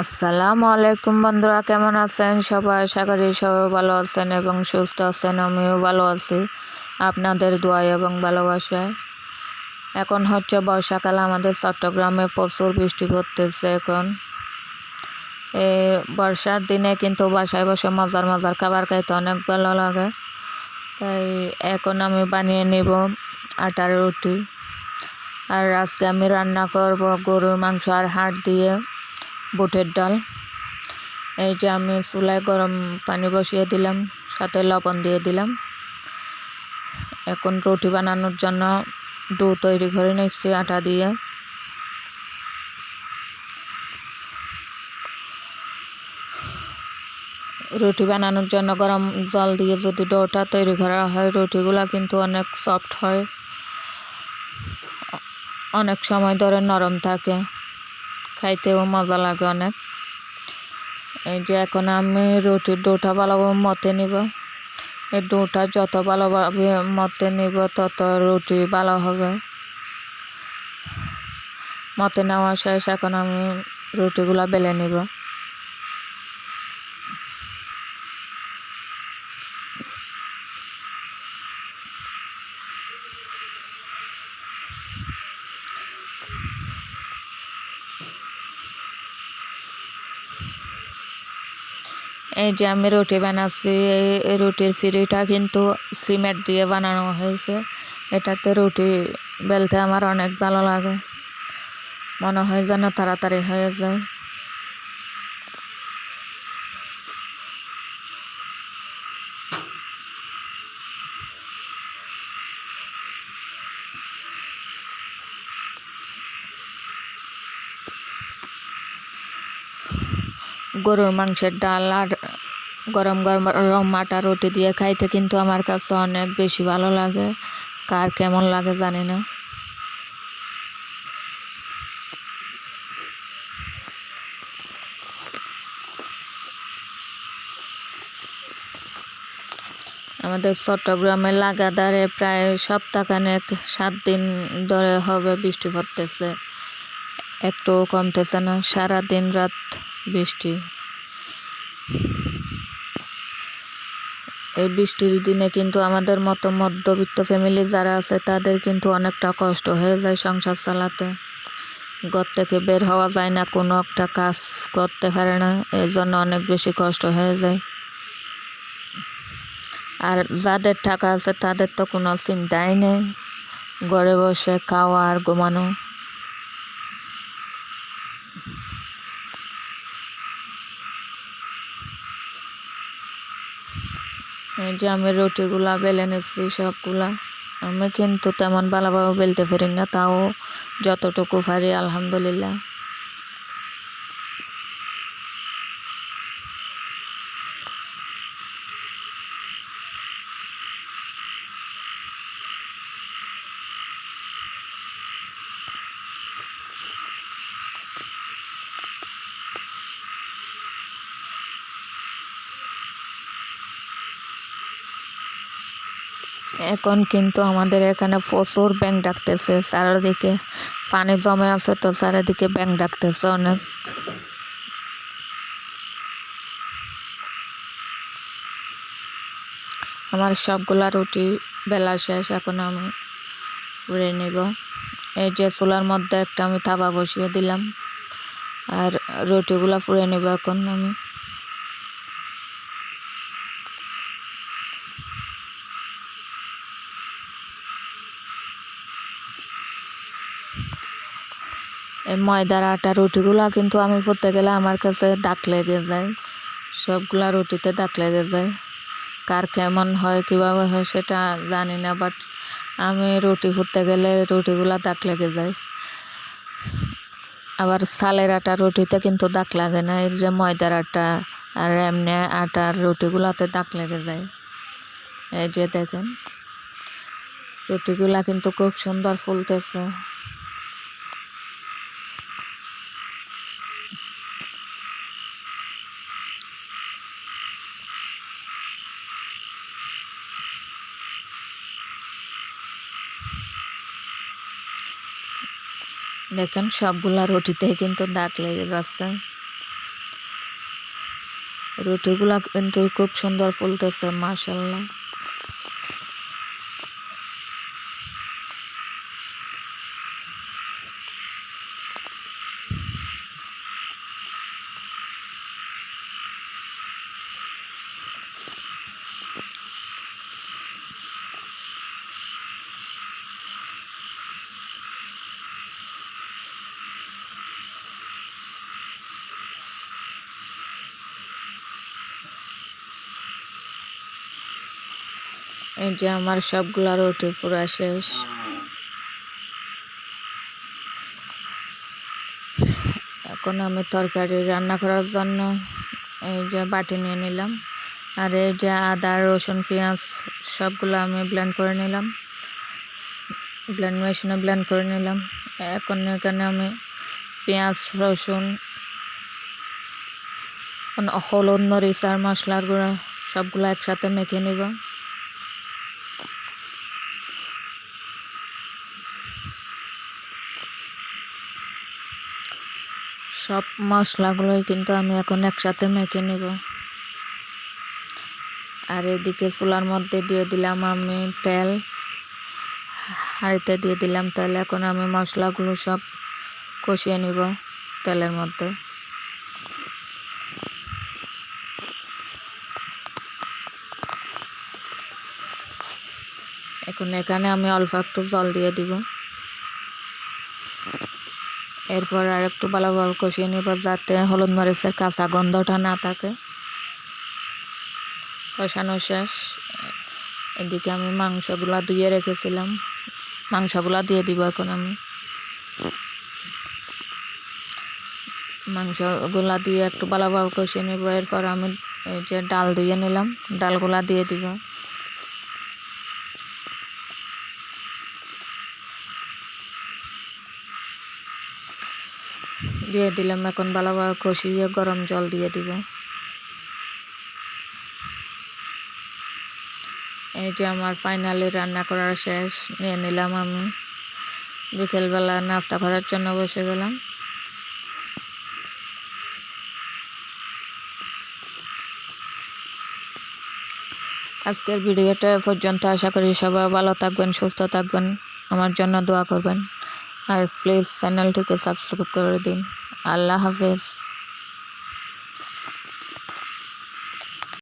আসসালামু আলাইকুম বন্ধুরা, কেমন আছেন সবাই? আশা করি সবাই ভালো আছেন এবং সুস্থ আছেন, আমিও ভালো আছি। আপনাদের দোয়াই এবং ভালোবাসায়। এখন হচ্ছে বর্ষাকাল, আমাদের চট্টগ্রামে প্রচুর বৃষ্টি পড়তেছে এখন। এই বর্ষার দিনে কিন্তু বাসায় বসে মজার মজার খাবার খাইতে অনেক ভালো লাগে। তাই এখন আমি বানিয়ে নিব আটার রুটি। আর আজকে আমি রান্না করব গরুর মাংস আর হাড় দিয়ে। বুটের ডাল। এই যে আমি চুলায় গরম পানি বসিয়ে দিলাম, সাথে লবণ দিয়ে দিলাম। এখন রুটি বানানোর জন্য ডো তৈরি করে নিচ্ছি আটা দিয়ে। রুটি বানানোর জন্য গরম জল দিয়ে যদি ডোটা তৈরি করা হয়, রুটিগুলো কিন্তু অনেক সফট হয়। অনেক সময় ধরে নরম থাকে। খাইতেও মজা লাগে অনেক। এই যে এখন আমি রুটির ডোটা ভালোভাবে মতে নিব। এই ডোটা যত ভালোভাবে মতে নিব, তত রুটি ভালো হবে। মতে নেওয়া শেষ, এখন আমি রুটিগুলো বেলে নিব। এই যে আমি রুটি বানাচ্ছি, এই রুটির ফিরিটা কিন্তু সিমেন্ট দিয়ে বানানো হয়েছে। এটাতে রুটি বেলতে আমার অনেক ভালো লাগে। মনে হয় যেন তাড়াতাড়ি হয়ে যায়। গরুর মাংসের ডাল আর গরম গরম আটা রুটি দিয়ে খাইতে কিন্তু আমার কাছে অনেক বেশি ভালো লাগে। কার কেমন লাগে জানি না। আমাদের চট্টগ্রামে লাগাতারে প্রায় সপ্তাহখানেক সাত দিন ধরে হবে বৃষ্টি পড়তেছে। একটু কমতেছে না সারা দিন রাত বৃষ্টি। এই বৃষ্টির দিনে কিন্তু আমাদের মতো মধ্যবিত্ত ফ্যামিলি যারা আছে, তাদের কিন্তু অনেকটা কষ্ট হয়ে যায় সংসার চালাতে। ঘর থেকে বের হওয়া যায় না, কোনো একটা কাজ করতে পারে না এই জন্য অনেক বেশি কষ্ট হয়ে যায়। আর যাদের টাকা আছে, তাদের তো কোনো চিন্তাই নেই। ঘরে বসে খাওয়া আর ঘুমানো। এই যে আমি রুটিগুলা বেলে নিচ্ছি সবগুলা। আমি কিন্তু তেমন ভালোভাবে বেলতে পারি না, তাও যতটুকু পারি, আলহামদুলিল্লাহ। এখন কিন্তু আমাদের এখানে প্রচুর ব্যাংক ডাকতেছে। চারিদিকে পানি জমে আছে তো চারিদিকে ব্যাংক ডাকতেছে অনেক। আমার সবগুলা রুটি বেলা শেষ, এখন আমি ফুড়ে নেব। এই যে চুলার মধ্যে একটা আমি থাবা বসিয়ে দিলাম। আর রুটিগুলা ফুড়ে নেব এখন আমি। এই ময়দার আটা রুটিগুলো কিন্তু আমি পরতে গেলে আমার কাছে দাগ লেগে যায়। সবগুলা রুটিতে দাগ লেগে যায়। কার কেমন হয়, কীভাবে হয় সেটা জানি না বাট আমি রুটি ফুটতে গেলে রুটিগুলা দাগ লেগে যায়। আবার সালের আটা রুটিতে কিন্তু দাগ লাগে না এর যে ময়দার আটা আর এমনি আটার রুটিগুলোতে দাগ লেগে যায়। এই যে দেখেন, রুটিগুলা কিন্তু খুব সুন্দর ফুলতেছে। দেখেন সবগুলা রুটিতে কিন্তু দাগ লেগে যাচ্ছে। রুটিগুলা কিন্তু খুব সুন্দর ফুলতেছে মাসাল্লাহ এই যে আমার সবগুলা রুটি পুরা শেষ। এখন আমি তরকারি রান্না করার জন্য এই যে বাটি নিয়ে নিলাম। আর এই যে আদা, রসুন, পেঁয়াজ সবগুলো আমি ব্লেন্ড করে নিলাম। ব্লেন্ড মেশিনে ব্লেন্ড করে নিলাম। এখন এখানে আমি পেঁয়াজ, রসুন, হলুদ, মরিচ আর মশলার গুঁড়া সবগুলো একসাথে মেখে নিব। সব মশলাগুলোই কিন্তু আমি এখন একসাথে মেখে নেব। আর এদিকে চুলার মধ্যে দিয়ে দিলাম আমি তেল। হাঁড়িতে দিয়ে দিলাম তেল। এখন আমি মশলাগুলো সব কষিয়ে নিব তেলের মধ্যে। এখন এখানে আমি অল্প একটু জল দিয়ে দিব। এরপর আর একটু ভালোভাবে কষিয়ে নিব যাতে হলুদ মরিচের কাঁচা গন্ধটা না থাকে। কষানো শেষ। এদিকে আমি মাংসগুলা ধুয়ে রেখেছিলাম। মাংসগুলা দিয়ে দিব এখন আমি। মাংসগুলা দিয়ে একটু ভালোভাবে কষিয়ে নিব। এরপর আমি যে ডাল ধুয়ে নিলাম। ডালগুলা দিয়ে দিব। দিয়ে দিলাম, এখন ভালোভাবে কষিয়ে গরম জল দিয়ে দিব। এই যে আমার ফাইনালি রান্না করার শেষ, নিয়ে নিলাম আমি। বিকেলবেলা নাস্তা করার জন্য বসে গেলাম। আজকের ভিডিওটা পর্যন্ত। আশা করি সবাই ভালো থাকবেন, সুস্থ থাকবেন। আমার জন্য দোয়া করবেন। আর প্লিজ চ্যানেলটিকে সাবস্ক্রাইব করে দিন। আল্লাহ হাফেজ।